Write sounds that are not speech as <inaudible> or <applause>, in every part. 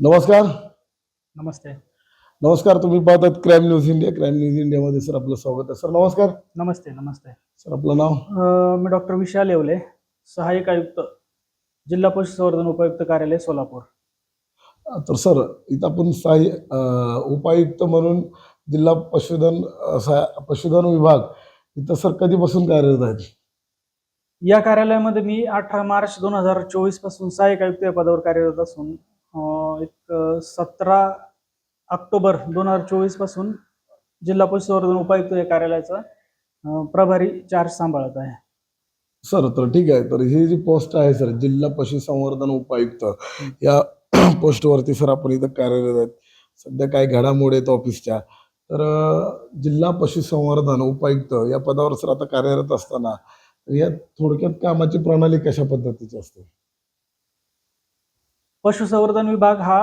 नमस्कार. नमस्ते. नमस्कार तुम्ही पाहतात crime news India crime news इंडियामध्ये सर आपलं स्वागत आहे. सर नमस्कार. नमस्ते नमस्ते. सर आपलं नाव? अ, मी डॉक्टर विशाल येवले सहाय्यक आयुक्त जिल्हा पशुसंवर्धन उपायुक्त कार्यालय सोलापूर. तर सर इथं आपण अं, उपायुक्त म्हणून जिल्हा पशुधन अं, पशुधन विभाग इथं सर कधीपासून कार्यरत आहेत? या कार्यालयामध्ये मी अठरा मार्च दोन हजार चोवीसपासून सहाय्यक आयुक्त या पदावर कार्यरत असून एक सतरा ऑक्टोबर दोन हजार चोवीसपासून जिल्हा पशुसंवर्धन उपायुक्त या कार्यालयाचा प्रभारी चार्ज सांभाळत आहे. सर तर ठीक आहे. तर ही जी पोस्ट आहे सर जिल्हा पशुसंवर्धन उपायुक्त या <clears throat> पोस्टवरती सर आपण इथं कार्यरत आहेत. सध्या काही घडामोडी आहेत ऑफिसच्या. तर जिल्हा पशुसंवर्धन उपायुक्त या पदावर सर आता कार्यरत असताना या थोडक्यात कामाची प्रणाली कशा पद्धतीची असते? पशुसंवर्धन विभाग हा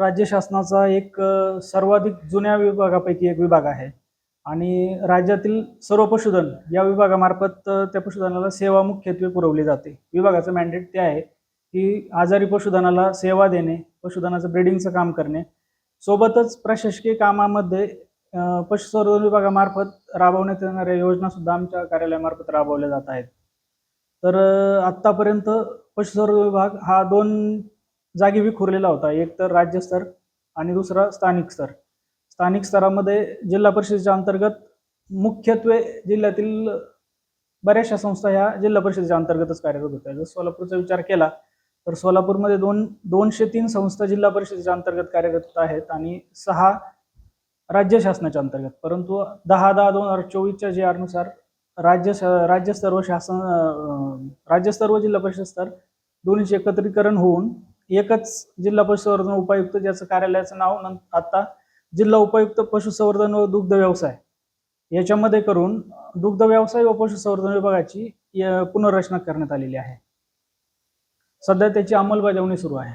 राज्य शासनाचा एक सर्वाधिक जुन्या विभागापैकी एक विभाग आहे. आणि राज्यातील सर्व पशुधन या विभागामार्फत त्या पशुधनाला सेवा मुख्यत्वे पुरवली जाते. विभागाचं मॅन्डेट ते आहे की आजारी पशुधनाला सेवा देणे पशुधनाचं ब्रीडिंगचं काम करणे. सोबतच प्रशासकीय कामामध्ये पशुसंवर्धन विभागामार्फत राबवण्यात येणाऱ्या योजनासुद्धा आमच्या कार्यालयामार्फत राबवल्या जात आहेत. तर आत्तापर्यंत पशुसंवर्धन विभाग हा दोन जागी विखुरलेला होता. एक तर राज्यस्तर आणि दुसरा स्थानिक स्तर. स्थानिक स्तरामध्ये जिल्हा परिषदेच्या अंतर्गत मुख्यत्वे जिल्ह्यातील बऱ्याचशा संस्था ह्या जिल्हा परिषदेच्या अंतर्गतच कार्यरत होत्या. जर सोलापूरचा विचार केला तर सोलापूरमध्ये दोन दोनशे तीन संस्था जिल्हा परिषदेच्या अंतर्गत कार्यरत आहेत आणि सहा राज्य शासनाच्या अंतर्गत. परंतु दहा दहा दोन हजार चोवीसच्या जे आरनुसार राज्य राज्यस्तर व शासन राज्यस्तर व जिल्हा परिषद स्तर दोन्हीचे एकत्रीकरण होऊन एकच जिल्हा पशुसंवर्धन उपायुक्त ज्याचं कार्यालयाचं नाव न आता जिल्हा उपायुक्त पशुसंवर्धन व दुग्ध व्यवसाय. याच्यामध्ये करून दुग्ध व्यवसाय व पशुसंवर्धन विभागाची पुनर्रचना करण्यात आलेली आहे. सध्या त्याची अंमलबजावणी सुरू आहे.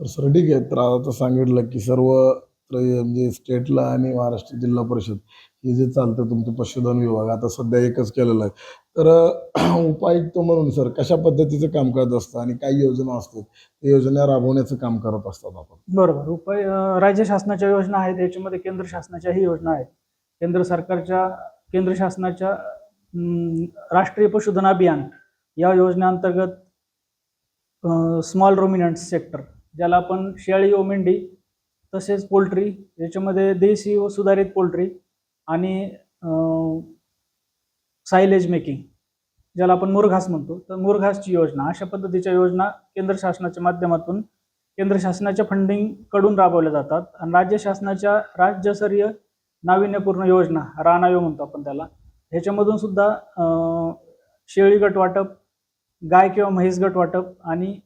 तर सर ठीक आहे. तर आता सांगितलं की सर्व म्हणजे स्टेटला आणि महाराष्ट्र जिल्हा परिषद हे जे चालतं तुमचं पशुधन विभाग आता सध्या एकच केलेलं आहे. तर उपायुक्त म्हणून सर कशा पद्धतीचं काम करत असतं आणि काय योजना असतात? ते योजना राबवण्याचं काम करत असतात आपण. बरोबर. उपाय राज्य शासनाच्या योजना आहेत याच्यामध्ये केंद्र शासनाच्याही योजना आहेत. केंद्र सरकारच्या केंद्र शासनाच्या राष्ट्रीय पशुधन अभियान या योजनेअंतर्गत स्मॉल रोमिनंट्स सेक्टर ज्याला आपण शेळी व मेंढी तसेच पोल्ट्री याच्यामध्ये देशी व सुधारित पोल्ट्री आणि सायलेज मेकिंग ज्याला आपण मुरघास म्हणतो. तर मुरघासची योजना अशा पद्धतीच्या योजना केंद्र शासनाच्या माध्यमातून केंद्र शासनाच्या फंडिंगकडून राबवल्या जातात. आणि राज्य शासनाच्या राज्यस्तरीय नाविन्यपूर्ण योजना रानायो म्हणतो आपण त्याला ह्याच्यामधून सुद्धा शेळी गट वाटप गाय किंवा म्हैस गट वाटप आणि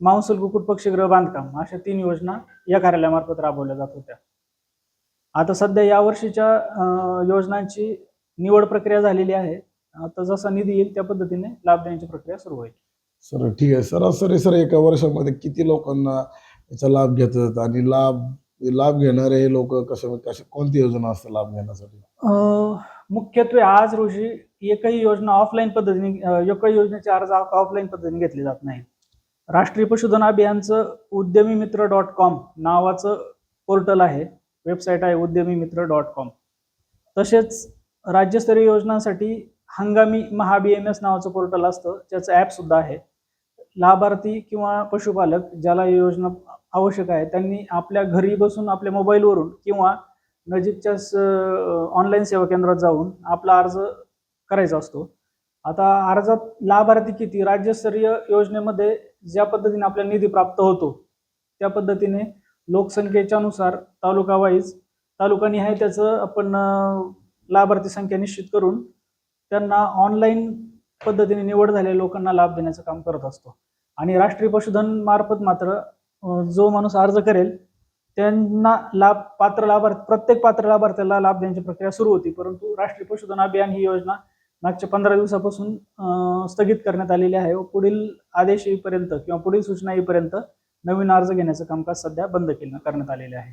मांसल कुक्कुट पक्षीगृह बांधकाम अशा तीन योजना या कार्यालयामार्फत राबवल्या जात होत्या. आता सध्या यावर्षीच्या अं, योजनांची निवड प्रक्रिया झालेली आहे. आता जसा निधी येईल त्या पद्धतीने लाभ देण्याची प्रक्रिया सुरू होईल. सर ठीक आहे. सरासरी सर एका वर्षामध्ये किती लोकांना याचा लाभ घेतात आणि लाभ लाभ घेणारे हे लोक कशा कशा कोणती योजना असते लाभ घेण्यासाठी? मुख्यत्वे आज रोजी एकही योजना ऑफलाईन पद्धतीने एकही योजनेचे अर्ज ऑफलाईन पद्धतीने घेतले जात नाहीत. राष्ट्रीय पशुधन अभियानचं उद्यमी मित्र डॉट कॉम नावाचं पोर्टल आहे. वेबसाईट आहे उद्यमी मित्र डॉट कॉम. तसेच राज्यस्तरीय योजनांसाठी हंगामी महाबीएमएस एम एस नावाचं पोर्टल असतं त्याचं ॲपसुद्धा आहे. लाभार्थी किंवा पशुपालक ज्याला ही योजना आवश्यक आहे त्यांनी आपल्या घरी बसून आपल्या मोबाईलवरून किंवा नजीकच्या ऑनलाईन सेवा केंद्रात जाऊन आपला अर्ज करायचा असतो. आता अर्जात लाभार्थी किती राज्यस्तरीय योजनेमध्ये ज्या पद्धतीने आपल्याला निधी प्राप्त होतो त्या पद्धतीने लोकसंख्येच्या तालुकावाईज तालुका वाईज तालुकानिहाय त्याचं आपण लाभार्थी संख्या निश्चित करून त्यांना ऑनलाईन पद्धतीने निवड झालेल्या लोकांना लाभ देण्याचं काम करत असतो. आणि राष्ट्रीय पशुधन मार्फत मात्र जो माणूस अर्ज करेल त्यांना लाभ पात्र लाभार्थी प्रत्येक पात्र लाभार्थ्याला लाभ देण्याची प्रक्रिया सुरू होती. परंतु राष्ट्रीय पशुधन अभियान ही योजना मागच्या पंधरा दिवसापासून स्थगित करण्यात आलेली आहे. व पुढील आदेश येईपर्यंत किंवा पुढील सूचना येईपर्यंत नवीन अर्ज घेण्याचं कामकाज सध्या बंद केलं करण्यात आलेले आहे.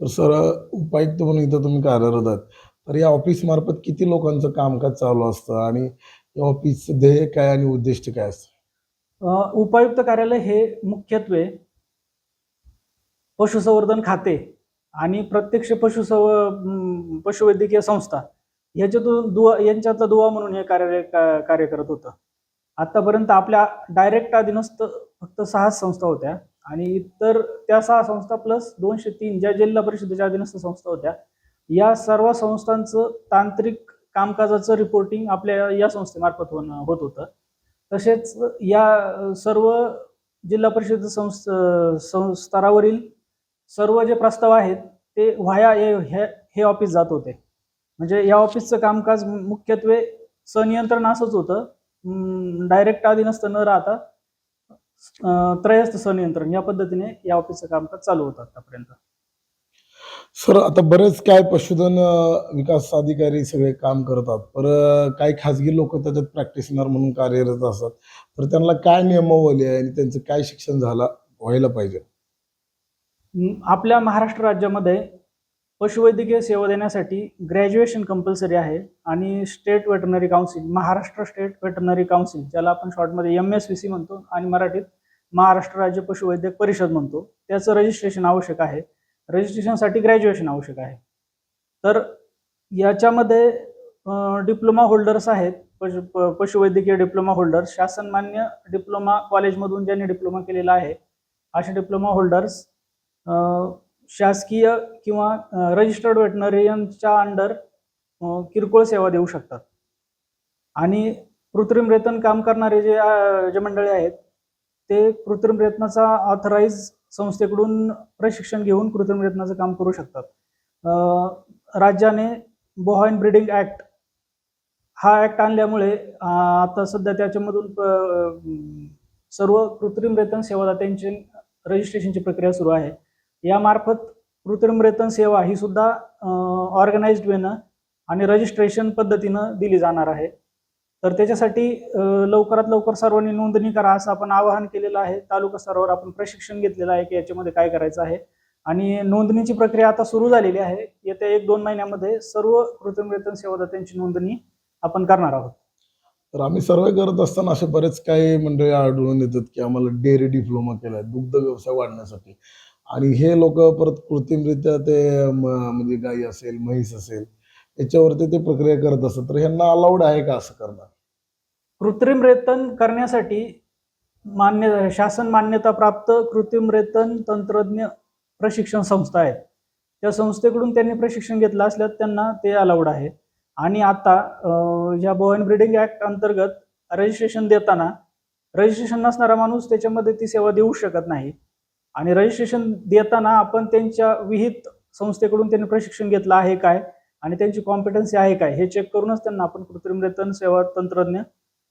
तर सर उपायुक्त म्हणून इथं तुम्ही कार्यरत आहात. तर या ऑफिस मार्फत किती लोकांचं कामकाज चालू असतं आणि या ऑफिसचं ध्येय काय आणि उद्दिष्ट काय असतं? उपायुक्त कार्यालय हे मुख्यत्वे पशुसंवर्धन खाते आणि प्रत्यक्ष पशुसंव पशुवैद्यकीय संस्था ह्याच्यातून दुवा यांच्यातला दुवा म्हणून हे कार्य का- कार्य करत होतं. आतापर्यंत आपल्या डायरेक्ट अधीनस्थ फक्त सहा संस्था होत्या. आणि इतर त्या सहा संस्था प्लस दोनशे तीन ज्या जिल्हा परिषदेच्या अधीनस्थ संस्था होत्या या सर्व संस्थांचं तांत्रिक कामकाजाचं रिपोर्टिंग आपल्या या संस्थेमार्फत होणं होत होतं. तसेच या सर्व जिल्हा परिषद संस्था सं- स्तरावरील सर्व जे प्रस्ताव आहेत ते व्हाया हे हे- हे ऑफिस जात होते. म्हणजे या ऑफिसचं कामकाज मुख्यत्वे सनियंत्रण असंच होतं. डायरेक्ट अधीनस्थ न राहता त्रयस्थ सनियंत्रण या पद्धतीने या ऑफिसचं कामकाज चालू होतं आतापर्यंत. सर आता बरेच काय पशुधन विकास अधिकारी सगळे काम करतात. पर काही खाजगी लोक त्याच्यात प्रॅक्टिशनर म्हणून कार्यरत असतात. तर त्यांना काय नियमावली आहे आणि त्यांचं काय शिक्षण झालं व्हायला पाहिजे? आपल्या महाराष्ट्र राज्यामध्ये पशुवैद्यकीय सेवा देण्यासाठी ग्रॅज्युएशन कंपल्सरी आहे आणि state veterinary council Maharashtra state veterinary council ज्याला आपण शॉर्टमध्ये एम एस व्ही सी म्हणतो आणि मराठीत महाराष्ट्र राज्य पशुवैद्यक परिषद म्हणतो त्याचं रजिस्ट्रेशन आवश्यक आहे. रजिस्ट्रेशनसाठी ग्रॅज्युएशन आवश्यक आहे. तर याच्यामध्ये डिप्लोमा होल्डर्स आहेत पशु प- पशुवैद्यकीय डिप्लोमा होल्डर्स शासनमान्य डिप्लोमा कॉलेजमधून ज्यांनी डिप्लोमा केलेला आहे असे डिप्लोमा होल्डर्स शासकीय किंवा रजिस्टर्ड वेटनरियनच्या अंडर किरकोळ सेवा देऊ शकतात. आणि कृत्रिम रेतन काम करणारे जे जे मंडळी आहेत ते कृत्रिम रेतनाचा ऑथराईज संस्थेकडून प्रशिक्षण घेऊन कृत्रिम रेतनाचं काम करू शकतात. राज्याने बोहाईन ब्रीडिंग ॲक्ट हा ॲक्ट आणल्यामुळे आता सध्या त्याच्यामधून प- सर्व कृत्रिम रेतन सेवादात्यांची रजिस्ट्रेशनची प्रक्रिया सुरू आहे. यामार्फत कृत्रिम रेतन सेवा ही सुद्धा ऑर्गनाइज्ड वेनं आणि रजिस्ट्रेशन पद्धतीनं दिली जाणार आहे. तर त्याच्यासाठी लवकरात लवकर सर्वांनी नोंदणी करा असं आपण आवाहन केलेलं आहे. तालुका स्तरावर आपण प्रशिक्षण घेतलेलं आहे की याच्यामध्ये काय करायचं आहे. आणि नोंदणीची प्रक्रिया आता सुरू झालेली आहे. येत्या एक दोन महिन्यामध्ये सर्व कृत्रिम वेतन सेवादात्यांची नोंदणी आपण करणार आहोत. तर आम्ही सर्वे करत असताना असे बरेच काही मंडळी आढळून येतात की आम्हाला डेअरी डिप्लोमा केला आहे दुग्ध व्यवसाय वाढण्यासाठी. आणि हे लोक परत कृत्रिमरित्या ते म- म्हणजे गाई असेल म्हैस असेल याच्यावरती ते प्रक्रिया करत असतात. तर ह्यांना अलाउड आहे का असं करणं कृत्रिम रेतन करण्यासाठी मान्य शासन मान्यता प्राप्त कृत्रिम रेतन तंत्रज्ञ प्रशिक्षण संस्था आहेत त्या संस्थेकडून त्यांनी प्रशिक्षण घेतलं असल्यास त्यांना ते अलाउड आहे. आणि आता ह्या या बोवन ब्रिडिंग ॲक्ट अंतर्गत रजिस्ट्रेशन देताना रजिस्ट्रेशन नसणारा माणूस त्याच्यामध्ये ती सेवा देऊ शकत नाही. आणि रजिस्ट्रेशन देताना आपण त्यांच्या विहित संस्थेकडून त्यांनी प्रशिक्षण घेतलं आहे काय? आणि त्यांची कॉम्पिटन्सी आहे काय? हे चेक करूनच त्यांना आपण कृत्रिम रेतन सेवा तंत्रज्ञ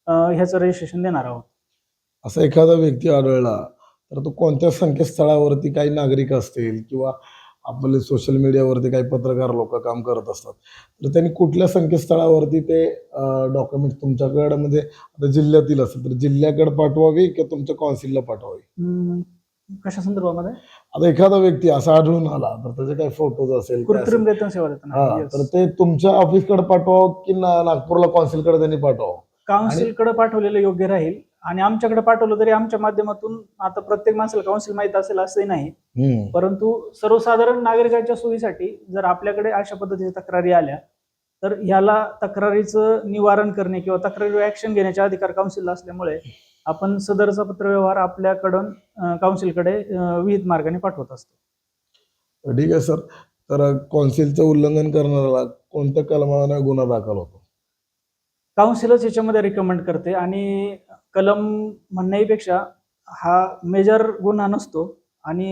ह्याचं रजिस्ट्रेशन देणार आहोत. असा एखादा व्यक्ती आढळला तर तो कोणत्या संकेतस्थळावरती काही नागरिक असतील किंवा आपले सोशल मीडियावरती काही पत्रकार लोक काम करत असतात तर त्यांनी कुठल्या संकेतस्थळावरती ते डॉक्युमेंट तुमच्याकडे म्हणजे आता जिल्ह्यातील असेल तर जिल्ह्याकडे पाठवावी की तुमच्या कौन्सिलला पाठवावी? कशा संदर्भामध्ये? आता एखादा व्यक्ती असा आढळून आला तर त्याचे काही फोटोज असेल कृत्रिम रेतन सेवा देताना. हा. तर ते तुमच्या ऑफिसकडे पाठवावं की ना- नागपूरला कौन्सिलकडे त्यांनी पाठवावं? काउन्सिलकडे पाठवलेलं योग्य राहील आणि आमच्याकडे पाठवलं तरी आमच्या माध्यमातून आता प्रत्येक माणसाला काउन्सिल माहीत असेल असंही नाही. हम्म. परंतु सर्वसाधारण नागरिकांच्या सोयीसाठी जर आपल्याकडे अशा पद्धतीच्या तक्रारी आल्या तर ह्याला तक्रारीचं निवारण करणे किंवा तक्रारीवर ऍक्शन घेण्याचे अधिकार काउन्सिलला असल्यामुळे आपण सदरचा पत्रव्यवहार आपल्याकडून काउन्सिलकडे विहित मार्गाने पाठवत असतो. ठीक आहे सर. तर कौन्सिलचं उल्लंघन करणाऱ्याला कोणत्या कलमाने गुन्हा दाखल होतो? काउन्सिलच याच्यामध्ये रिकमेंड करते आणि कलम म्हणण्यापेक्षा हा मेजर गुन्हा नसतो आणि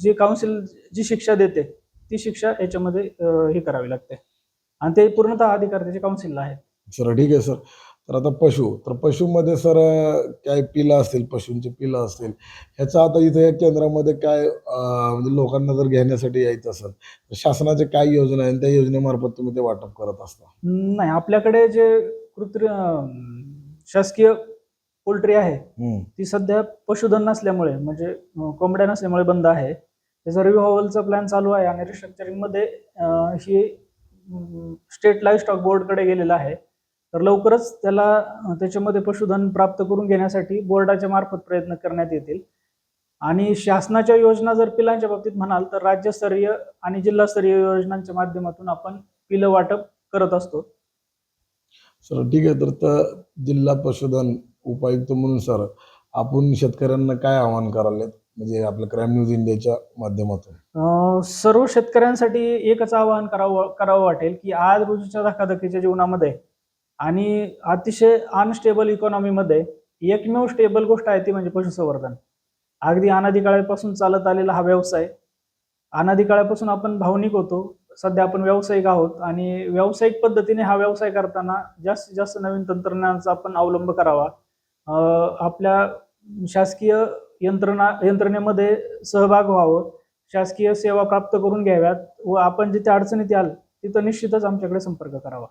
जी काउन्सिल जी शिक्षा देते ती शिक्षा याच्यामध्ये हे करावी लागते. आणि ते पूर्णतः अधिकार त्याचे काउन्सिलला आहे. सर ठीक आहे सर. तर आता पशु तर पशुमध्ये सर काय पिलं असतील पशूंची पिलं असतील ह्याचा आता इथे या केंद्रामध्ये काय म्हणजे लोकांना जर घेण्यासाठी यायचं असेल तर शासनाचे काय योजना आहे त्या योजनेमार्फत तुम्ही ते वाटप करत असता. नाही आपल्याकडे जे कृत्रिम शासकीय पोल्ट्री आहे. ती सध्या पशुधन नसल्यामुळे म्हणजे कोंबड्या नसल्यामुळे बंद आहे. त्याचा रिव्हॉल्वचा प्लॅन चालू आहे आणि रिस्ट्रक्चरिंगमध्ये ही स्टेट लाईफ स्टॉक बोर्डकडे गेलेला आहे. तर लवकरच त्याला त्याच्यामध्ये पशुधन प्राप्त करून घेण्यासाठी बोर्डाच्या मार्फत प्रयत्न करण्यात येतील. आणि शासनाच्या योजना जर पिलांच्या बाबतीत म्हणाल तर राज्यस्तरीय आणि जिल्हास्तरीय योजनांच्या माध्यमातून आपण पिलं वाटप करत असतो. सर ठीक आहे. तर जिल्हा पशुधन उपायुक्त म्हणून सर आपण शेतकऱ्यांना काय आवाहन करायला म्हणजे आपल्या क्राईम न्यूज इंडियाच्या माध्यमातून. सर्व शेतकऱ्यांसाठी एकच आवाहन करावं करावं वाटेल की आज रोजीच्या धकाधकीच्या जीवनामध्ये आणि अतिशय अनस्टेबल इकॉनॉमीमध्ये एकमेव स्टेबल गोष्ट आहे ती म्हणजे पशुसंवर्धन. अगदी अनादी काळापासून चालत आलेला हा व्यवसाय. अनादी काळापासून आपण भावनिक होतो. सध्या आपण व्यावसायिक आहोत आणि व्यावसायिक पद्धतीने हा व्यवसाय करताना जास्तीत जास्त नवीन तंत्रज्ञानाचा आपण अवलंब करावा. आपल्या शासकीय यंत्रणा यंत्रणेमध्ये सहभाग व्हावं. शासकीय सेवा प्राप्त करून घ्याव्यात व आपण जिथे अडचणीत याल तिथं निश्चितच आमच्याकडे संपर्क करावा.